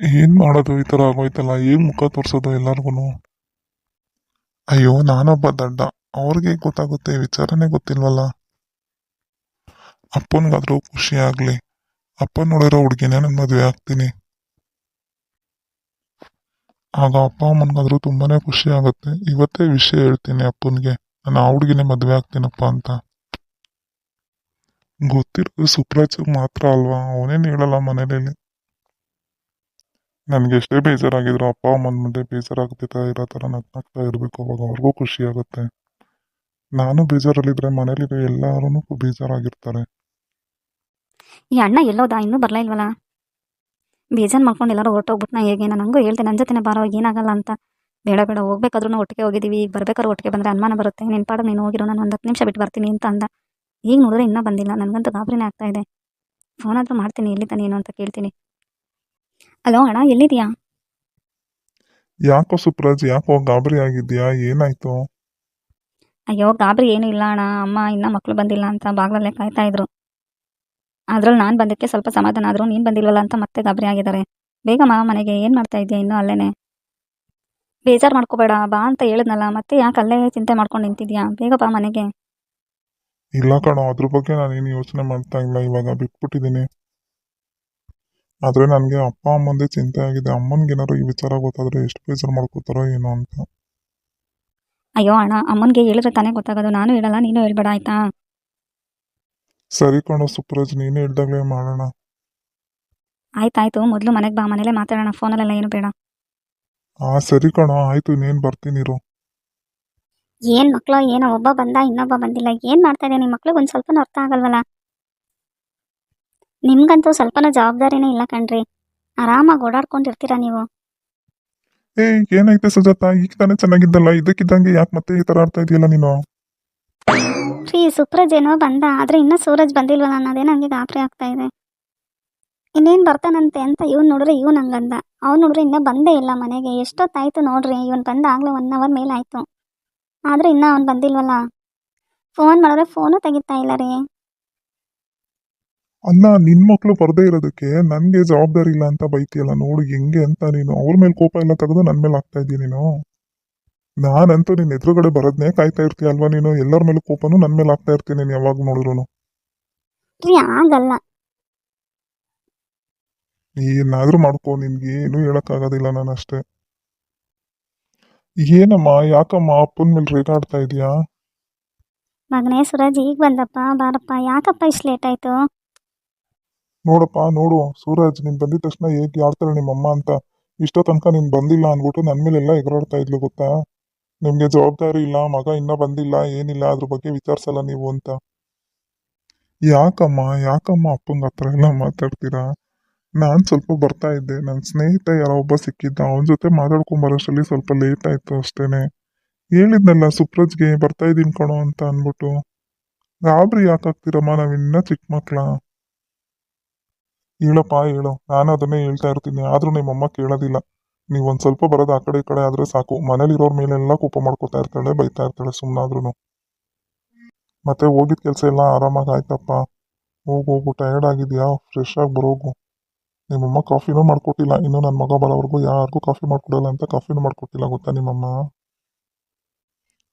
ಏನ್ ಮಾಡೋದು ಈ ತರ ಆಗೋಯ್ತಲ್ಲ? ಏನ್ ಮುಖ ತೋರಿಸೋದು ಎಲ್ಲಾರ್ಗು ಅಯ್ಯೋ, ನಾನೊಬ್ಬ ದಡ್ಡ. ಅವ್ರಿಗೆ ಗೊತ್ತಾಗುತ್ತೆ? ವಿಚಾರನೆ ಗೊತ್ತಿಲ್ವಲ್ಲ? ಅಪ್ಪನಿಗಾದ್ರೂ ಖುಷಿ ಆಗ್ಲಿ. ಅಪ್ಪ ನೋಡಿರೋ ಹುಡ್ಗಿನೇ ನನ್ ಮದುವೆ ಆಗ್ತೀನಿ. ಆಗ ಅಪ್ಪ ಅಮ್ಮನಿಗಾದ್ರೂ ತುಂಬಾನೇ ಖುಷಿ ಆಗುತ್ತೆ. ಇವತ್ತೇ ವಿಷಯ ಹೇಳ್ತೀನಿ ಅಪ್ಪನಿಗೆ. ನಾನು ಆ ಹುಡ್ಗಿನೇ ಮದುವೆ ಆಗ್ತೀನಪ್ಪ ಅಂತ. ಗೊತ್ತಿರೋದು ಸುಪ್ರಾಜ್ ಮಾತ್ರ ಅಲ್ವಾ? ಅವನೇನ್ ಹೇಳಲ್ಲ ಮನೇಲಿ ನನ್ಗೆ ಎಷ್ಟೇ ಬೇಜಾರಾಗಿದ್ರು ಅಪ್ಪ, ಅಮ್ಮನ ಮುಂದೆ ಬೇಜಾರಾಗ್ತಿದ್ದ ಇರೋ ಥರ ನಗ್ನಾಗ್ತಾ ಇರಬೇಕು, ಅವಾಗ ಅವ್ರಿಗೂ ಖುಷಿ ಆಗುತ್ತೆ. ನಾನು ಬೇಜಾರಲ್ಲಿದ್ರೆ ಮನೇಲಿರೋ ಎಲ್ಲರೂ ಬೇಜಾರಾಗಿರ್ತಾರೆ. ಈ ಅಣ್ಣ ಎಲ್ಲೋದ? ಇನ್ನೂ ಬರಲೇ ಇಲ್ವಲ್ಲ? ಬೇಜಾರು ಮಾಡ್ಕೊಂಡು ಎಲ್ಲರೂ ಹೊರಟೋಗ್ಬಿಟ್ನ ಹೇಗೆ? ನಾನು ಹಂಗೂ ಹೇಳ್ತೆ ನನ್ನ ಜೊತೆನೇ ಬಾರೋ, ಏನಾಗಲ್ಲ ಅಂತ. ಬೇಡ ಬೇಡ, ಹೋಗ್ಬೇಕಾದ್ರೂ ಒಟ್ಟಿಗೆ ಹೋಗಿದ್ದೀವಿ. ಈಗ ಬರ್ಬೇಕಾದ್ರೆ ಒಟ್ಟಿಗೆ ಬಂದರೆ ಅನುಮಾನ ಬರುತ್ತೆ. ನಿನ್ನ ಪಾಡಿಗೆ ನೀನು ಹೋಗಿರೋ, ನಾನು ಒಂದು ಹತ್ತು ನಿಮಿಷ ಬಿಟ್ಟು ಬರ್ತೀನಿ ಅಂತ ಅಂದ. ಈಗ ನೋಡಿದ್ರೆ ಇನ್ನೂ ಬಂದಿಲ್ಲ. ನನಗಂತೂ ಗಾಬರಿನೇ ಆಗ್ತಾ ಇದೆ. ಫೋನ್ ಆದರೂ ಮಾಡ್ತೀನಿ ಎಲ್ಲಿದ್ದ ನೀನು ಅಂತ ಕೇಳ್ತೀನಿ. ಹಲೋ ಅಣ್ಣ ಎಲ್ಲಿದ್ಯಾ ಯಾಕೋ ಸುಪ್ರಾಜ್ ಯಾಕೋ ಗಾಬರಿ ಆಗಿದ್ಯಾ ಏನಾಯ್ತು? ಅಯ್ಯೋ ಗಾಬರಿ ಏನು ಇಲ್ಲ ಅಣ್ಣ. ಅಮ್ಮ ಇನ್ನ ಮಕ್ಕಳು ಬಂದಿಲ್ಲ ಅಂತ ಬಾಗ್ಲಲ್ಲೇ ಕಾಯ್ತಾ ಇದ್ರು. ಅದ್ರಲ್ಲಿ ನಾನು ಬಂದಕ್ಕೆ ಸ್ವಲ್ಪ ಸಮಾಧಾನ ಆದ್ರು ನೀನು ಬಂದಿಲ್ವಲ್ಲ ಅಂತ ಮತ್ತೆ ಗಾಬರಿ ಆಗಿದ್ದಾರೆ. ಬೇಗ ಮಾ ಮನೆಗೆ ಏನು ಮಾಡ್ತಾ ಇದ್ಯಾ ಇನ್ನು ಅಲ್ಲೇನೆ? ಬೇಜಾರ್ ಮಾಡ್ಕೋಬೇಡ ಬಾ ಅಂತ ಹೇಳಿದ್ನಲ್ಲ ಮತ್ತೆ ಯಾಕೆ ಅಲ್ಲೇ ಚಿಂತೆ ಮಾಡ್ಕೊಂಡು ನಿಂತಿದ್ಯಾ? ಬೇಗ ಬಾ ಮನೆಗೆ. ಇಲ್ಲ ಕಣೋ ಅದ್ರ ಬಗ್ಗೆ ನಾನೇನು ಯೋಚನೆ ಮಾಡ್ತಾ ಇಲ್ಲ ಇವಾಗ ಬಿಟ್ಬಿಟ್ಟಿದ್ದೀನಿ. ಆದ್ರೆ ನನಗೆ ಅಪ್ಪ ಅಮ್ಮಂದೇ ಚಿಂತೆ ಆಗಿದೆ. ಅಮ್ಮನಿಗೆ ಏನಾದ್ರು ಈ ವಿಚಾರ ಗೊತ್ತಾದ್ರೆ ಎಷ್ಟು ಬೇಜಾರು ಮಾಡ್ಕೋತಾರೋ ಏನೋ ಅಂತ. ಅಯ್ಯೋ ಅಣ್ಣ ಅಮ್ಮನಿಗೆ ಹೇಳಿದ್ರೆ ತಾನೇ ಗೊತ್ತಾಗೋದು. ನಾನು ಹೇಳಲ್ಲ ನೀನು ಹೇಳ್ಬೇಡ ಆಯ್ತಾ? ಸರಿ ಕಣೋ ಸುಪ್ರಜ್ ನೀನೇ ಹೇಳ್ದಾಗ್ಲೇ ಮಾಡೋಣ. ಆಯ್ತಾಯ್ತು ಮೊದಲು ಮನೆಗೆ ಬಾ ಮನೇಲೆ ಮಾತಾಡೋಣ. ಫೋನಲ್ಲೆಲ್ಲ ಏನು ಬೇಡ. ಆ ಸರಿ ಕಣೋ ಆಯ್ತು ನೀನು ಬರ್ತೀನಿರು ಏನ್ ಮಕ್ಳು ಏನೋ ಒಬ್ಬ ಬಂದ ಇನ್ನೊಬ್ಬ ಬಂದಿಲ್ಲ. ಏನ್ ಮಾಡ್ತಾ ಇದೆ ನಿಮ್ಮ ಮಕ್ಳಿಗೆ ಒಂದು ಸ್ವಲ್ಪ ಅರ್ಥ ಆಗಲ್ವಲ್ಲ? ನಿಮ್ಗಂತೂ ಸ್ವಲ್ಪನೂ ಜವಾಬ್ದಾರಿನೇ ಇಲ್ಲ ಕಣ್ರಿ. ಆರಾಮಾಗಿ ಓಡಾಡ್ಕೊಂಡಿರ್ತೀರಾ ನೀವು? ಏ ಏನೈತೆ ಸುಜಾತ? ಈಗ ತಾನೇ ಚೆನ್ನಾಗಿದ್ದಲ್ಲ? ಇದಕ್ಕಿದ್ದಂಗೆ ಯಾಕೆ ಮತ್ತೆ ಈ ತರ ಆಡ್ತಾ ಇದೆಯಲ್ಲ ನೀನು? ರೀ ಸುಪ್ರಜ್ ಏನೋ ಬಂದ ಆದ್ರೆ ಇನ್ನೂ ಸೂರಜ್ ಬಂದಿಲ್ವಲ್ಲ ಅನ್ನೋದೇ ನನಗೆ ಗಾಬರಿ ಆಗ್ತಾ ಇದೆ. ಇನ್ನೇನು ಬರ್ತಾನಂತೆ ಅಂತ ಇವ್ನು ನೋಡ್ರೆ ಇವ್ನು ಹಂಗಂದ. ಅವ್ನು ನೋಡ್ರೆ ಇನ್ನೂ ಬಂದೇ ಇಲ್ಲ ಮನೆಗೆ. ಎಷ್ಟೊತ್ತಾಯ್ತು ನೋಡ್ರಿ ಇವನು ಬಂದ ಆಗಲೇ ಒನ್ ಅವರ್ ಮೇಲೆ ಆಯ್ತು ಆದ್ರೆ ಇನ್ನೂ ಅವ್ನು ಬಂದಿಲ್ವಲ್ಲ? ಫೋನ್ ಮಾಡಿದ್ರೆ ಫೋನು ತೆಗಿತಾ ಇಲ್ಲ ರೀ. ಅಲ್ಲ ನಿನ್ ಮಕ್ಳು ಬರದೇ ಇರೋದಕ್ಕೆ ನನ್ಗೆ ಜವಾಬ್ದಾರಿ ಇಲ್ಲ ಅಂತ ಬೈತಿಯಲ್ಲ ನೋಡು ಹೆಂಗೆ ಅಂತ ನೀನು. ಅವ್ರ ಮೇಲೆ ಕೋಪ ಎಲ್ಲ ತೆಗೆದು ನನ್ ಮೇಲೆ ಆಗ್ತಾ ಇದೀಯ ನೀನು. ನಾನಂತೂ ನಿನ್ ಎದುರುಗಡೆ ಬರೋದ್ನೇ ಕಾಯ್ತಾ ಇರ್ತೀಯ ಅಲ್ವಾ ನೀನು? ಎಲ್ಲರ ಮೇಲೆ ಕೋಪನು ನನ್ ಮೇಲೆ ಆಗ್ತಾ ಇರ್ತೀನಿ ನೀನು ಯಾವಾಗ ನೋಡಿದ್ರು ರೀ ಆಗಲ್ಲ ಏನಾದ್ರೂ ಮಾಡ್ಕೋ ನಿನ್ಗೆ ಏನು ಹೇಳಕ್ಕಾಗೋದಿಲ್ಲ ನಾನು ಅಷ್ಟೇ. ಏನಮ್ಮ ಯಾಕಮ್ಮ ಅಪ್ಪನ ಮೇಲೆ ರೇಗಾಡ್ತಾ ಇದೀಯಾ? ಮಗನೇ ಸುರಜ್ ಈಗ ಬಂದಪ್ಪ ಬಾರಪ್ಪ. ಯಾಕಪ್ಪ ಇಷ್ಟು ಲೇಟ್ ಆಯ್ತು? ನೋಡಪ್ಪ, ನೋಡು. ಸೂರಜ್, ನೀನ್ ಬಂದಿದ ತಕ್ಷಣ ಹೇಗೆ ಆಡ್ತಾಳೆ ನಿಮ್ಮಮ್ಮ ಅಂತ? ಇಷ್ಟೋ ತನಕ ನೀನ್ ಬಂದಿಲ್ಲ ಅನ್ಬಿಟ್ಟು ನನ್ ಮೇಲೆಲ್ಲ ಎಗರಾಡ್ತಾ ಇದ್ಲು, ಗೊತ್ತಾ? ನಿಮ್ಗೆ ಜವಾಬ್ದಾರಿ ಇಲ್ಲ, ಮಗ ಇನ್ನ ಬಂದಿಲ್ಲ, ಏನಿಲ್ಲ, ಅದ್ರ ಬಗ್ಗೆ ವಿಚಾರಿಸಲ್ಲ ನೀವು ಅಂತ. ಯಾಕಮ್ಮ ಯಾಕಮ್ಮ ಅಪ್ಪಂಗ ಹತ್ರ ಎಲ್ಲ ಮಾತಾಡ್ತೀರಾ? ನಾನ್ ಸ್ವಲ್ಪ ಬರ್ತಾ ಇದ್ದೆ. ನನ್ನ ಸ್ನೇಹಿತ ಯಾರೋ ಒಬ್ಬ ಸಿಕ್ಕಿದ್ದ. ಅವನ ಜೊತೆ ಮಾತಾಡ್ಕೊಂಡ್ ಬರೋಷ್ಟರಲ್ಲಿ ಸ್ವಲ್ಪ ಲೇಟ್ ಆಯ್ತು ಅಷ್ಟೇನೆ. ಹೇಳಿದ್ನಲ್ಲ, ಸುಪ್ರಜ್ಗೆ ಬರ್ತಾ ಇದ್ದೀನಿ ಕಣೋ ಅಂತ ಅನ್ಬಿಟ್ಟು ಗಾಬರಿ ಯಾಕಾಗ್ತೀರಮ್ಮ, ನಾವಿನ್ನ ಚಿಕ್ಕ ಮಕ್ಳ? ಹೇಳಪ್ಪ, ಹೇಳು. ನಾನು ಅದನ್ನೇ ಹೇಳ್ತಾ ಇರ್ತೀನಿ. ಆದ್ರೂ ನಿಮ್ಮಮ್ಮ ಕೇಳೋದಿಲ್ಲ. ನೀವು ಒಂದ್ ಸ್ವಲ್ಪ ಬರೋದು ಆ ಕಡೆ ಈ ಕಡೆ ಆದ್ರೆ ಸಾಕು. ಮನೇಲಿರೋರ್ ಮೇಲೆಲ್ಲ ಕೋಪ ಮಾಡ್ಕೊತಾ ಇರ್ತಾಳೆ, ಬೈತಾ ಇರ್ತಾಳೆ ಸುಮ್ಮನಾದ್ರೂ ಮತ್ತೆ ಹೋಗಿದ ಕೆಲಸ ಎಲ್ಲ ಆರಾಮಾಗಿ ಆಯ್ತಪ್ಪ. ಹೋಗು ಹೋಗು. ಟಯರ್ಡ್ ಆಗಿದ್ಯಾ? ಫ್ರೆಶ್ ಆಗಿ ಬರೋಗು. ನಿಮ್ಮಮ್ಮ ಕಾಫಿನೂ ಮಾಡ್ಕೊಟ್ಟಿಲ್ಲ. ಇನ್ನು ನನ್ನ ಮಗ ಬರೋವರೆಗೂ ಯಾರಿಗೂ ಕಾಫಿ ಮಾಡ್ಕೊಡಲ್ಲ ಅಂತ ಕಾಫಿನೂ ಮಾಡ್ಕೊಟ್ಟಿಲ್ಲ, ಗೊತ್ತಾ ನಿಮ್ಮಮ್ಮ?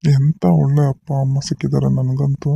ಎಂತ ಒಳ್ಳೆ ಅಪ್ಪ, ಅಮ್ಮ ಸಿಕ್ಕಿದ್ದಾರೆ ನನಗಂತೂ.